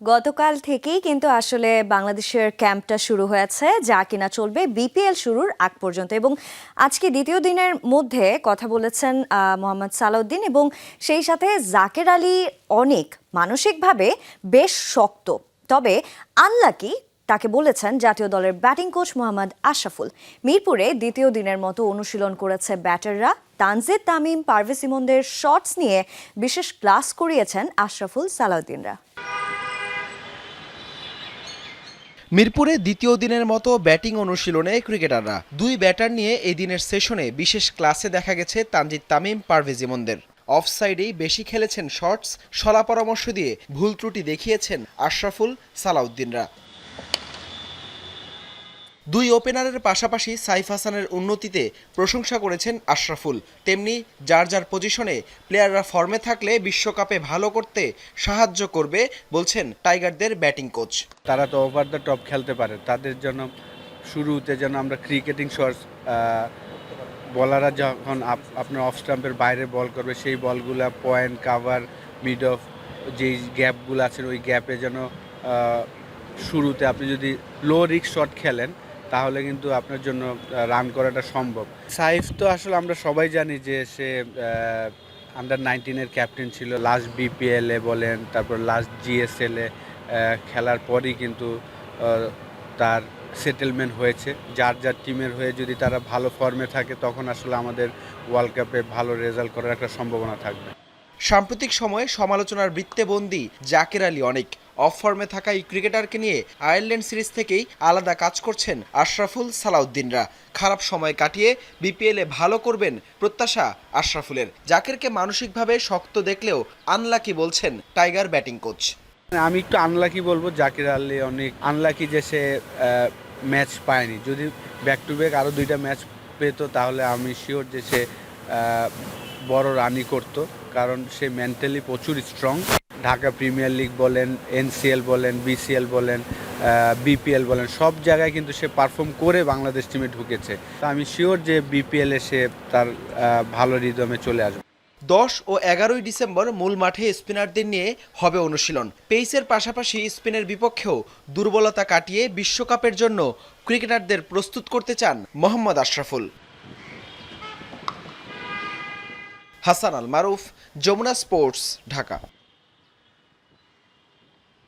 গতকাল থেকেই কিন্তু আসলে বাংলাদেশের ক্যাম্পটা শুরু হয়েছে, যা কিনা চলবে বিপিএল শুরুর আগ পর্যন্ত। এবং আজকে দ্বিতীয় দিনের মধ্যে কথা বলেছেন মোহাম্মদ সালাউদ্দিন এবং সেই সাথে জাকের আলী অনেক মানসিকভাবে বেশ শক্ত। তবে আনলাকি তাকে বলেছেন জাতীয় দলের ব্যাটিং কোচ মোহাম্মদ আশরাফুল, মিরপুরে দ্বিতীয় দিনের মতো অনুশীলন করেছে ব্যাটাররা। তানজিদ তামিম, পারভেজ ইমনদের শটস নিয়ে বিশেষ ক্লাস করিয়েছেন আশরাফুল সালাউদ্দিনরা। মিরপুরে দ্বিতীয় দিনের মতো ব্যাটিং অনুশীলনে ক্রিকেটাররা। দুই ব্যাটার নিয়ে এই দিনের সেশনে বিশেষ ক্লাসে দেখা গেছে তানজিদ তামিম, পারভেজ ইমনদের। অফ সাইডেই বেশি খেলেছেন শর্টস, সলা পরামর্শ দিয়ে ভুল ত্রুটি দেখিয়েছেন আশরাফুল সালাউদ্দিনরা। দুই ওপেনারের পাশাপাশি সাইফ হাসানের উন্নতিতে প্রশংসা করেছেন আশরাফুল। তেমনি যার যার পজিশনে প্লেয়াররা ফর্মে থাকলে বিশ্বকাপে ভালো করতে সাহায্য করবে বলছেন টাইগারদের ব্যাটিং কোচ। তারা তো ওভার দ্য টপ খেলতে পারে। তাদের জন্য শুরুতে যেন আমরা ক্রিকেটিং শর্টস বলাররা যখন আপ- আপনার অফ স্টাম্পের বাইরে বল করবে, সেই বলগুলা পয়েন্ট কাভার মিড অফ যেই গ্যাপগুলো আছে, ওই গ্যাপে যেন শুরুতে আপনি যদি লো রিক্স শট খেলেন তাহলে কিন্তু আপনার জন্য রান করাটা সম্ভব। সাইফ তো আসলে আমরা সবাই জানি যে সে আন্ডার নাইনটিনের ক্যাপ্টেন ছিল। লাস্ট বিপিএলে বলেন, তারপর লাস্ট জিএসএলে খেলার পরই কিন্তু তার সেটেলমেন্ট হয়েছে। যার যার টিমের হয়ে যদি তারা ভালো ফর্মে থাকে, তখন আসলে আমাদের ওয়ার্ল্ড কাপে ভালো রেজাল্ট করার একটা সম্ভাবনা থাকবে। সাম্প্রতিক সময়ে সমালোচনার বৃত্তেবন্দী জাকের আলী অনেক। অফ ফর্মে থাকা এই ক্রিকেটারকে নিয়ে আয়ারল্যান্ড সিরিজ থেকেই আলাদা কাজ করছেন আশরাফুল সালাউদ্দিনরা। খারাপ সময় কাটিয়ে বিপিএলে ভালো করবেন প্রত্যাশা আশরাফুলের। জাকেরকে মানসিকভাবে শক্ত দেখলেও আনলাকি বলছেন টাইগার ব্যাটিং কোচ। আমি একটু আনলাকি বলব, জাকির আলী অনেক আনলাকি যে সে ম্যাচ পায়নি। যদি ব্যাক টু ব্যাক আরও দুইটা ম্যাচ পেতো, তাহলে আমি শিওর যে সে বড় রানই করতো, কারণ সে মেন্টালি প্রচুর স্ট্রং ঢাকা প্রিমিয়ার লিগ বলেন, এনসিএল বলেন, বিসিএল বলেন বিপিএল বলেন, সব জায়গায় কিন্তু সে পারফর্ম করে বাংলাদেশ টিমে ঢুকেছে। তো আমি শিওর যে বিপিএলে সে তার ভালো রিদমে চলে আসবে। দশ ও এগারোই ডিসেম্বর মূল মাঠে স্পিনারদের নিয়ে হবে অনুশীলন। পেইসের পাশাপাশি স্পিনের বিপক্ষেও দুর্বলতা কাটিয়ে বিশ্বকাপের জন্য ক্রিকেটারদের প্রস্তুত করতে চান মোহাম্মদ আশরাফুল। হাসান আল মারুফ, যমুনা স্পোর্টস, ঢাকা।